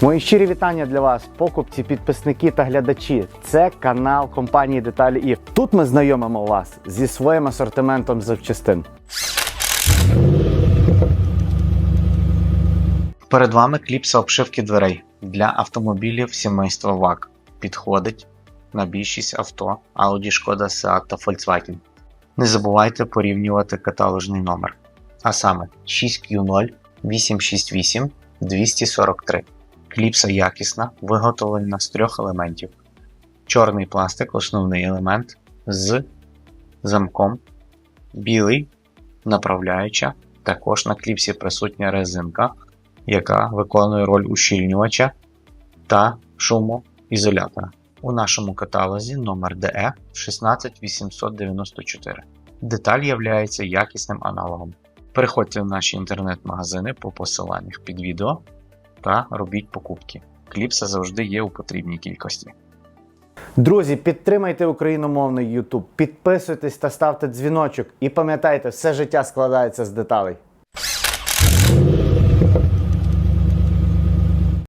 Мої щирі вітання для вас, покупці, підписники та глядачі. Це канал компанії Деталі ІФ. Тут ми знайомимо вас зі своїм асортиментом запчастин. Перед вами кліпса обшивки дверей для автомобілів сімейства ВАК. Підходить на більшість авто Audi, Шкода, Seat та Volkswagen. Не забувайте порівнювати каталожний номер. А саме 6Q0 868 243. Кліпса якісна, виготовлена з трьох елементів. Чорний пластик основний елемент з замком, білий направляюча. Також на кліпсі присутня резинка яка виконує роль ущільнювача та шумоізолятора. У нашому каталозі номер DE 16894. Деталь є якісним аналогом. Переходьте в наші інтернет-магазини по посиланнях під відео та робіть покупки. Кліпса завжди є у потрібній кількості. Друзі, підтримайте україномовний YouTube, підписуйтесь та ставте дзвіночок. І пам'ятайте, все життя складається з деталей.